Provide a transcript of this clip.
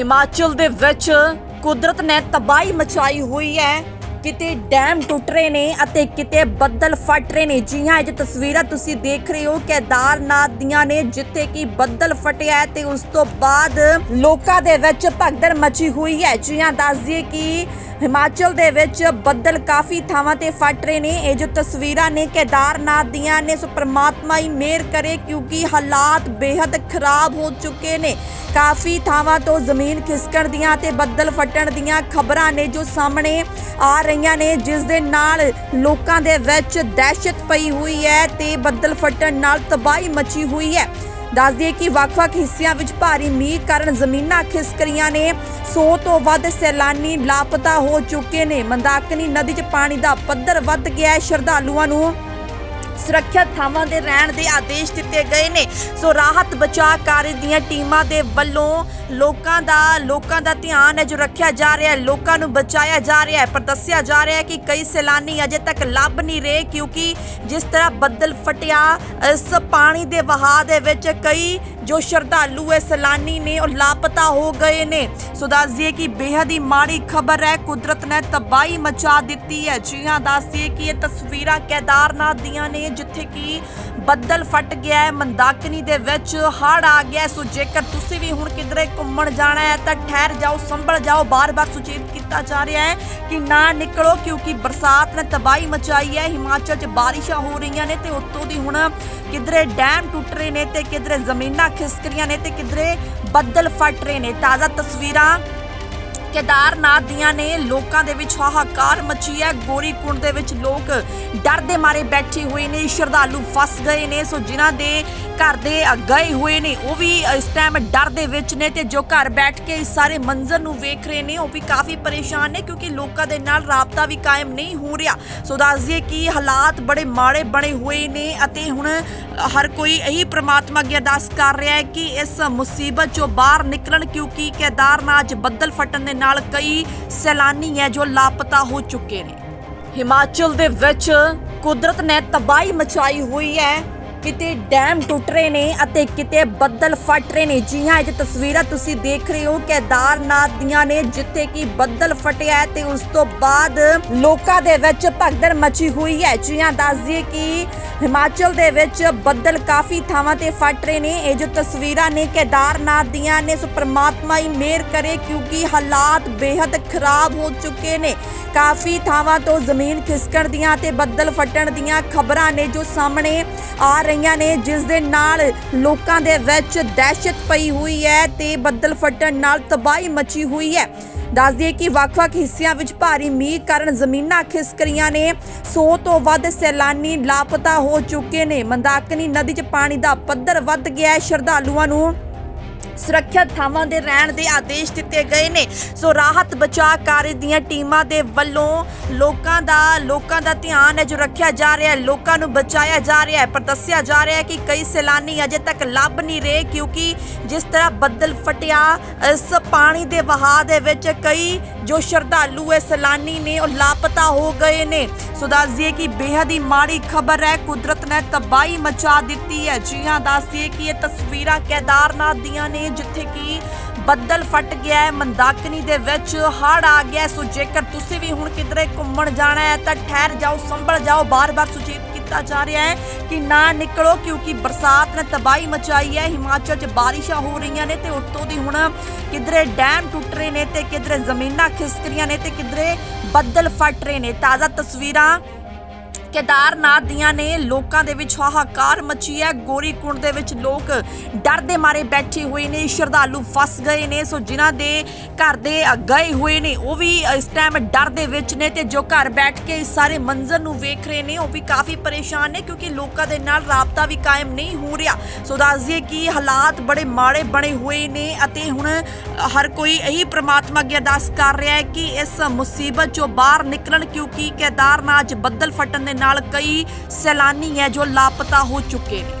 ਹਿਮਾਚਲ ਦੇ ਵਿੱਚ ਕੁਦਰਤ ਨੇ ਤਬਾਹੀ ਮਚਾਈ ਹੋਈ ਹੈ। ਕਿਤੇ ਡੈਮ ਟੁੱਟ ਰਹੇ ਨੇ ਅਤੇ ਕਿਤੇ ਬੱਦਲ ਫਟ ਰਹੇ ਨੇ। ਜੀ ਹਾਂ, ਇਹ ਜੋ ਤਸਵੀਰਾਂ ਤੁਸੀਂ ਦੇਖ ਰਹੇ ਹੋ, ਕੇਦਾਰਨਾਥ ਦੀਆਂ ਨੇ, ਜਿੱਥੇ ਕਿ ਬੱਦਲ ਫਟਿਆ ਹੈ ਤੇ ਉਸ ਤੋਂ ਬਾਅਦ ਲੋਕਾਂ ਦੇ ਵਿੱਚ ਭਗਦੜ ਮਚੀ ਹੋਈ ਹੈ। ਜੀ ਹਾਂ, ਦੱਸ ਦਈਏ ਕਿ ਹਿਮਾਚਲ ਦੇ ਵਿੱਚ ਬੱਦਲ ਕਾਫੀ ਥਾਵਾਂ ਤੇ ਫਟ ਰਹੇ ਨੇ। ਇਹ ਜੋ ਤਸਵੀਰਾਂ ਨੇ, ਕੇਦਾਰਨਾਥ ਦੀਆਂ ਨੇ, ਸੋ ਪ੍ਰਮਾਤਮਾ ਹੀ ਮਿਹਰ ਕਰੇ ਕਿਉਂਕਿ ਹਾਲਾਤ ਬੇहद ਖਰਾਬ ਹੋ ਚੁੱਕੇ ਨੇ। ਕਾਫੀ ਥਾਵਾਂ ਤੋਂ ਜ਼ਮੀਨ ਖਿਸਕਣ ਦੀਆਂ ਤੇ ਬੱਦਲ ਫਟਣ ਦੀਆਂ ਖਬਰਾਂ ਨੇ ਜੋ ਸਾਹਮਣੇ ਆ ਰਹੀਆਂ ਨੇ, ਜਿਸ ਦੇ ਨਾਲ ਲੋਕਾਂ ਦੇ ਵਿੱਚ ਦਹਿਸ਼ਤ ਪਈ ਹੋਈ ਹੈ ਤੇ ਬੱਦਲ ਫਟਣ ਨਾਲ ਤਬਾਹੀ ਮਚੀ ਹੋਈ ਹੈ। ਦੱਸ ਦਈਏ ਕਿ ਵੱਖ-ਵੱਖ ਹਿੱਸਿਆਂ ਵਿੱਚ ਭਾਰੀ ਮੀਂਹ ਕਾਰਨ ਜ਼ਮੀਨਾਂ ਖਿਸਕ ਰਹੀਆਂ ਨੇ। 100 ਤੋਂ ਵੱਧ ਸੈਲਾਨੀ ਲਾਪਤਾ ਹੋ ਚੁੱਕੇ ਨੇ। ਮੰਦਾਕਨੀ ਨਦੀ 'ਚ ਪਾਣੀ ਦਾ ਪੱਧਰ ਵੱਧ ਗਿਆ ਹੈ। ਸ਼ਰਧਾਲੂਆਂ ਨੂੰ ਸੁਰੱਖਿਅਤ ਥਾਵਾਂ ਦੇ ਰਹਿਣ ਦੇ ਆਦੇਸ਼ ਦਿੱਤੇ ਗਏ ਨੇ। ਸੋ ਰਾਹਤ ਬਚਾਅ ਕਾਰਜ ਦੀਆਂ ਟੀਮਾਂ ਦੇ ਵੱਲੋਂ ਲੋਕਾਂ ਦਾ ਲੋਕਾਂ ਦਾ ਧਿਆਨ ਹੈ ਜੋ ਰੱਖਿਆ ਜਾ ਰਿਹਾ ਹੈ, ਲੋਕਾਂ ਨੂੰ ਬਚਾਇਆ ਜਾ ਰਿਹਾ ਹੈ। ਪਰ ਦੱਸਿਆ ਜਾ ਰਿਹਾ ਹੈ ਕਿ ਕਈ ਸੈਲਾਨੀ ਅਜੇ ਤੱਕ ਲੱਭ ਨਹੀਂ ਰਹੇ ਕਿਉਂਕਿ ਜਿਸ ਤਰ੍ਹਾਂ ਬੱਦਲ ਫਟਿਆ, ਇਸ ਪਾਣੀ ਦੇ ਵਹਾਅ ਦੇ ਵਿੱਚ ਕਈ ਜੋ ਸ਼ਰਧਾਲੂ ਹੈ ਸੈਲਾਨੀ ਨੇ ਉਹ ਲਾਪਤਾ ਹੋ ਗਏ ਨੇ। ਸੋ ਦੱਸ ਦਈਏ ਕਿ ਬੇਹੱਦ ਹੀ ਮਾੜੀ ਖਬਰ ਹੈ। ਕੁਦਰਤ ਨੇ ਤਬਾਹੀ ਮਚਾ ਦਿੱਤੀ ਹੈ। ਜੀ ਹਾਂ ਦੱਸ ਦਈਏ ਕਿ ਇਹ ਤਸਵੀਰਾਂ ਕੇਦਾਰਨਾਥ ਦੀਆਂ ਨੇ, ਜਿੱਥੇ ਕਿ ਬੱਦਲ ਫਟ ਗਿਆ ਹੈ, ਮੰਦਾਕਨੀ ਦੇ ਵਿੱਚ ਹੜ ਆ ਗਿਆ ਸੋ ਜੇਕਰ ਤੁਸੀਂ ਵੀ ਹੁਣ ਕਿਧਰੇ ਘੁੰਮਣ ਜਾਣਾ ਹੈ, ਤਾਂ ਠਹਿਰ ਜਾਓ, ਸੰਭਲ ਜਾਓ। ਬਾਰ-ਬਾਰ ਸੁਚੇਤ ਕੀਤਾ ਜਾ ਰਿਹਾ ਹੈ ਕਿ ਨਾ ਨਿਕਲੋ, ਕਿਉਂਕਿ ਬਰਸਾਤ ਨੇ ਤਬਾਹੀ ਮਚਾਈ ਹੈ। ਹਿਮਾਚਲ 'ਚ ਬਾਰਿਸ਼ਾਂ ਹੋ ਰਹੀਆਂ ਨੇ ਤੇ ਉੱਤੋਂ ਦੀ ਹੁਣ ਕਿਧਰੇ ਡੈਮ ਟੁੱਟ ਰਹੇ ਨੇ ਤੇ ਕਿਧਰੇ ਜ਼ਮੀਨਾਂ ਖਿਸਕ ਰਹੀਆਂ ਨੇ ਤੇ ਕਿਧਰੇ ਬੱਦਲ ਫਟ ਰਹੇ ਨੇ। ਤਾਜ਼ਾ ਤਸਵੀਰਾਂ ਕੇਦਾਰਨਾਥ ਦੀਆਂ ਨੇ ਲੋਕਾਂ ਦੇ ਵਿੱਚ ਹਾਹਾਕਾਰ ਮਚੀ ਹੈ। ਗੋਰੀਕੁੰਡ ਦੇ ਵਿੱਚ ਲੋਕ ਡਰ ਦੇ ਮਾਰੇ ਬੈਠੇ ਹੋਏ ਨੇ, ਸ਼ਰਧਾਲੂ ਫਸ ਗਏ ਨੇ, ਸੋ ਜਿਨ੍ਹਾਂ ਦੇ ਘਰ ਦੇ ਗਏ ਹੋਏ ਨੇ, ਉਹ ਵੀ ਇਸ ਟਾਈਮ ਡਰ ਦੇ ਵਿੱਚ ਨੇ ਤੇ ਜੋ ਘਰ ਬੈਠ ਕੇ ਇਸ ਸਾਰੇ ਮੰਜ਼ਰ ਨੂੰ ਵੇਖ ਰਹੇ ਨੇ, ਉਹ ਵੀ ਕਾਫੀ ਪਰੇਸ਼ਾਨ ਨੇ ਕਿਉਂਕਿ ਲੋਕਾਂ ਦੇ ਨਾਲ ਰਾਬਤਾ ਵੀ ਕਾਇਮ ਨਹੀਂ ਹੋ ਰਿਹਾ। ਸੋ ਦੱਸ ਕਿ ਹਾਲਾਤ ਬੜੇ ਮਾੜੇ ਬਣੇ ਹੋਏ ਨੇ ਅਤੇ ਹੁਣ ਹਰ ਕੋਈ ਇਹੀ ਪ੍ਰਮਾਤਮਾ ਅੱਗੇ ਅਰਦਾਸ ਕਰ ਰਿਹਾ ਹੈ ਕਿ ਇਸ ਮੁਸੀਬਤ ਚੋਂ ਬਾਹਰ ਨਿਕਲਣ ਕਿਉਂਕਿ ਕੇਦਾਰਨਾਥ ਬੱਦਲ ਫਟਣ ਦੇ ਨਾਲ ਕਈ ਸੈਲਾਨੀ ਹੈ ਜੋ ਲਾਪਤਾ ਹੋ ਚੁੱਕੇ ਨੇ। ਹਿਮਾਚਲ ਦੇ ਵਿੱਚ ਕੁਦਰਤ ਨੇ ਤਬਾਹੀ ਮਚਾਈ ਹੋਈ ਹੈ। ਕਿਤੇ ਡੈਮ ਟੁੱਟ ਰਹੇ ਨੇ ਅਤੇ ਕਿਤੇ ਬੱਦਲ ਫਟ ਰਹੇ ਨੇ। ਜੀ ਹਾਂ, ਇਹ ਜੋ ਤਸਵੀਰਾਂ ਤੁਸੀਂ ਦੇਖ ਰਹੇ ਹੋ, ਕੇਦਾਰਨਾਥ ਦੀਆਂ ਨੇ, ਜਿੱਥੇ ਕਿ ਬੱਦਲ ਫਟਿਆ ਹੈ ਤੇ ਉਸ ਤੋਂ ਬਾਅਦ ਲੋਕਾਂ ਦੇ ਵਿੱਚ ਭਗਦੜ ਮਚੀ ਹੋਈ ਹੈ। ਜੀ ਹਾਂ, ਦੱਸ ਦਈਏ ਕਿ ਹਿਮਾਚਲ ਦੇ ਵਿੱਚ ਬੱਦਲ ਕਾਫੀ ਥਾਵਾਂ ਤੇ ਫਟ ਰਹੇ ਨੇ। ਇਹ ਜੋ ਤਸਵੀਰਾਂ ਨੇ, ਕੇਦਾਰਨਾਥ ਦੀਆਂ ਨੇ, ਸੋ ਪ੍ਰਮਾਤਮਾ ਹੀ ਮਿਹਰ ਕਰੇ, ਕਿਉਂਕਿ ਹਾਲਾਤ ਬੇहद ਖਰਾਬ ਹੋ ਚੁੱਕੇ ਨੇ। ਕਾਫੀ ਥਾਵਾਂ ਤੋਂ ਜ਼ਮੀਨ ਖਿਸਕਣ ਦੀਆਂ ਤੇ ਬੱਦਲ ਫਟਣ ਦੀਆਂ ਖਬਰਾਂ ਨੇ ਜੋ ਸਾਹਮਣੇ ਆ ਰਹੀਆਂ ਨੇ, ਜਿਸ ਦੇ ਨਾਲ ਲੋਕਾਂ ਦੇ ਵਿੱਚ ਦਹਿਸ਼ਤ ਪਈ ਹੋਈ ਹੈ ਤੇ ਬੱਦਲ ਫਟਣ ਨਾਲ ਤਬਾਹੀ ਮਚੀ ਹੋਈ ਹੈ। ਦੱਸ ਦਈਏ ਕਿ ਵੱਖ-ਵੱਖ ਹਿੱਸਿਆਂ ਵਿੱਚ ਭਾਰੀ ਮੀਂਹ ਕਾਰਨ ਜ਼ਮੀਨਾਂ ਖਿਸਕ ਰਹੀਆਂ ਨੇ। 100 ਤੋਂ ਵੱਧ ਸੈਲਾਨੀ ਲਾਪਤਾ ਹੋ ਚੁੱਕੇ ਨੇ। ਮੰਦਾਕਨੀ ਨਦੀ 'ਚ ਪਾਣੀ ਦਾ ਪੱਧਰ ਵੱਧ ਗਿਆ ਹੈ। ਸ਼ਰਧਾਲੂਆਂ ਨੂੰ ਸੁਰੱਖਿਅਤ ਥਾਵਾਂ ਦੇ ਰਹਿਣ ਦੇ ਆਦੇਸ਼ ਦਿੱਤੇ ਗਏ ਨੇ। ਸੋ ਰਾਹਤ ਬਚਾਅ ਕਾਰਜ ਦੀਆਂ ਟੀਮਾਂ ਦੇ ਵੱਲੋਂ ਲੋਕਾਂ ਦਾ ਲੋਕਾਂ ਦਾ ਧਿਆਨ ਹੈ ਜੋ ਰੱਖਿਆ ਜਾ ਰਿਹਾ ਹੈ, ਲੋਕਾਂ ਨੂੰ ਬਚਾਇਆ ਜਾ ਰਿਹਾ ਹੈ। ਪਰ ਦੱਸਿਆ ਜਾ ਰਿਹਾ ਹੈ ਕਿ ਕਈ ਸੈਲਾਨੀ ਅਜੇ ਤੱਕ ਲੱਭ ਨਹੀਂ ਰਹੇ ਕਿਉਂਕਿ ਜਿਸ ਤਰ੍ਹਾਂ ਬੱਦਲ ਫਟਿਆ, ਇਸ ਪਾਣੀ ਦੇ ਵਹਾਅ ਦੇ ਵਿੱਚ ਕਈ ਜੋ ਸ਼ਰਧਾਲੂ ਹੈ, ਸੈਲਾਨੀ ਨੇ ਉਹ ਲਾਪਤਾ ਹੋ ਗਏ ਨੇ। ਸੋ ਦੱਸਦੀਏ ਕਿ ਬੇਹੱਦ ਹੀ ਮਾੜੀ ਖਬਰ ਹੈ, ਕੁਦਰਤ ਨੇ ਤਬਾਹੀ ਮਚਾ ਦਿੱਤੀ ਹੈ। ਜੀ ਹਾਂ ਦੱਸਦੀਏ ਕਿ ਇਹ ਤਸਵੀਰਾਂ ਕੇਦਾਰਨਾਥ ਦੀਆਂ ਨੇ ਜਿੱਥੇ ਕਿ ਬੱਦਲ ਫਟ ਗਿਆ ਹੈ, ਮੰਦਾਕਨੀ ਦੇ ਵਿੱਚ ਹੜ ਆ ਗਿਆ ਸੋ ਜੇਕਰ ਤੁਸੀਂ ਵੀ ਹੁਣ ਕਿਧਰੇ ਘੁੰਮਣ ਜਾਣਾ ਹੈ, ਤਾਂ ਠਹਿਰ ਜਾਓ, ਸੰਭਲ ਜਾਓ। ਬਾਰ-ਬਾਰ ਸੁਚੇਤ ਕੀਤਾ ਜਾ ਰਿਹਾ ਹੈ ਕਿ ਨਾ ਨਿਕਲੋ, ਕਿਉਂਕਿ ਬਰਸਾਤ ਨੇ ਤਬਾਹੀ ਮਚਾਈ ਹੈ। ਹਿਮਾਚਲ 'ਚ ਬਾਰਿਸ਼ਾਂ ਹੋ ਰਹੀਆਂ ਨੇ ਤੇ ਉੱਤੋਂ ਦੀ ਹੁਣ ਕਿਧਰੇ ਡੈਮ ਟੁੱਟ ਰਹੇ ਨੇ ਤੇ ਕਿਧਰੇ ਜ਼ਮੀਨਾਂ ਖਿਸਕ ਰਹੀਆਂ ਨੇ ਤੇ ਕਿਧਰੇ ਬੱਦਲ ਫਟ ਰਹੇ ਨੇ। ਤਾਜ਼ਾ ਤਸਵੀਰਾਂ ਕੇਦਾਰਨਾਥ ਦੀਆਂ ਨੇ ਲੋਕਾਂ ਦੇ ਵਿੱਚ ਹਾਹਾਕਾਰ ਮਚੀ ਹੈ। ਗੋਰੀਕੁੰਡ ਦੇ ਵਿੱਚ ਲੋਕ ਡਰ ਦੇ ਮਾਰੇ ਬੈਠੇ ਹੋਏ ਨੇ, ਸ਼ਰਧਾਲੂ ਫਸ ਗਏ ਨੇ, ਸੋ ਜਿਨ੍ਹਾਂ ਦੇ ਘਰ ਦੇ ਗਏ ਹੋਏ ਨੇ, ਉਹ ਵੀ ਇਸ ਟਾਈਮ ਡਰ ਦੇ ਵਿੱਚ ਨੇ ਤੇ ਜੋ ਘਰ ਬੈਠ ਕੇ ਇਸ ਸਾਰੇ ਮੰਜ਼ਰ ਨੂੰ ਵੇਖ ਰਹੇ ਨੇ, ਉਹ ਵੀ ਕਾਫੀ ਪਰੇਸ਼ਾਨ ਨੇ ਕਿਉਂਕਿ ਲੋਕਾਂ ਦੇ ਨਾਲ ਰਾਬਤਾ ਵੀ ਕਾਇਮ ਨਹੀਂ ਹੋ ਰਿਹਾ। ਸੋ ਦੱਸਦੀਏ ਕਿ ਹਾਲਾਤ ਬੜੇ ਮਾੜੇ ਬਣੇ ਹੋਏ ਨੇ ਅਤੇ ਹੁਣ ਹਰ ਕੋਈ ਇਹੀ ਪ੍ਰਮਾਤਮਾ ਅੱਗੇ ਅਰਦਾਸ ਕਰ ਰਿਹਾ ਹੈ ਕਿ ਇਸ ਮੁਸੀਬਤ ਚੋਂ ਬਾਹਰ ਨਿਕਲਣ ਕਿਉਂਕਿ ਕੇਦਾਰਨਾਥ ਬੱਦਲ ਫਟਣ ਦੇ ਨਾਲ ਕਈ ਸੈਲਾਨੀ ਹੈ ਜੋ ਲਾਪਤਾ ਹੋ ਚੁੱਕੇ ਨੇ।